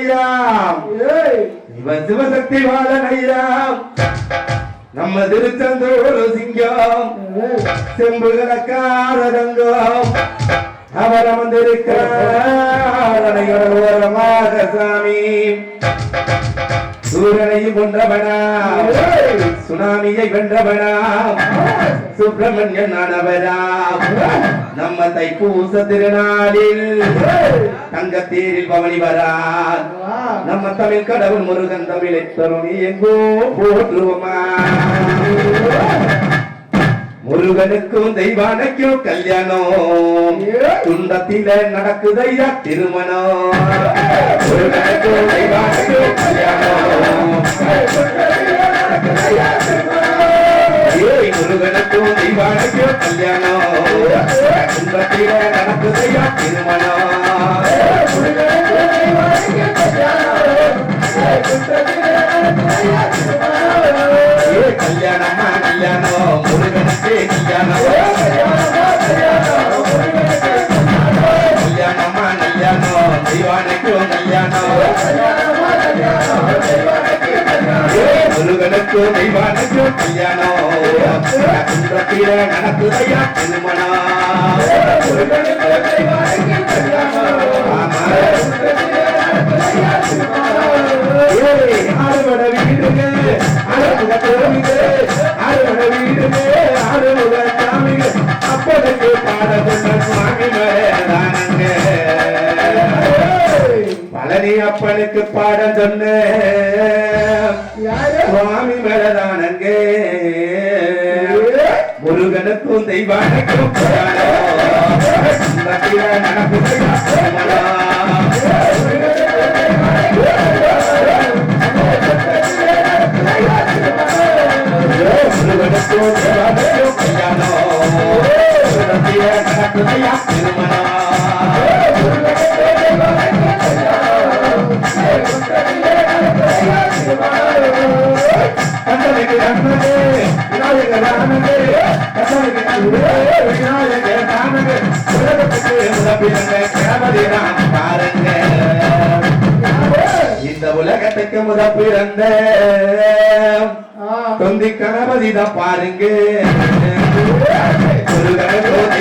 ஐராம் இவன் சிவசக்தி வாழன் ஐராம் நம்ம திருச்செந்தூர் சிங்கம். செம்பு கணக்காரதங்கம் அவர் அமர்ந்திருக்காரமாக சாமி. சூரனையும் கொன்றவனா. சுனாமியை வென்றவனா. சுப்பிரமணியன் ஆனவரா நம்ம தைப்பூச திருநாளில் தங்கத்தேரில் பவனி வரா. நம்ம தமிழ் கடவுள் முருகன் தமிழை தருணி எங்கோ போற்றுவோமா. முருகனுக்கும் தெய்வானைக்கும் கல்யாணம். துண்டத்தில நடக்குதையா திருமணம். முருகனுக்கும் முருகனுக்கும் கல்யாணம். துன்பத்தில நடக்குதையா திருமணம். கல்யாணமா கல்யாணம்? முருகனுக்கு கல்யாணம். முருகனுக்கு தெய்வானுக்கு கல்யாணம். குன்றத்தில நடக்குதையா பழனி அப்பனுக்கு பாட சொன்ன சுவாமி மேலதானங்க முருகனுக்கும் தெய்வானுக்கும் முருகனுக்கும் தெய்வானுக்கும் கண்டனுக்கு நன்னது விநாயகர் ஆனது கண்டனுக்கு நன்னது விநாயகர் ஆனது உலகத்துக்கு முதப்பிறந்த கிழமதி நான் பாருங்க. இந்த உலகத்துக்கு முத பிறந்த தொந்தி கணபதி தான் பாருங்க முருகனுக்கு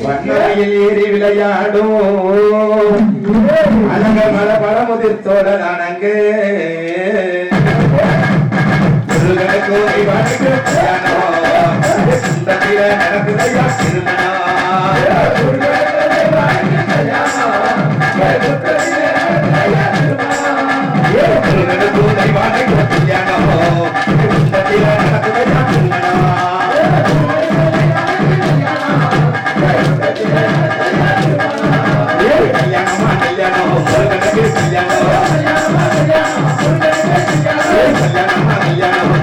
வண்ணமையில் ஏறி விளையாடும் அழக மல பழமுதிர் தோழரானங்க முருகனுக்கு இவனுக்கு கல்யாணம் நடக்குதையா திருமணம்? கல்யாணமா. கல்யாணம்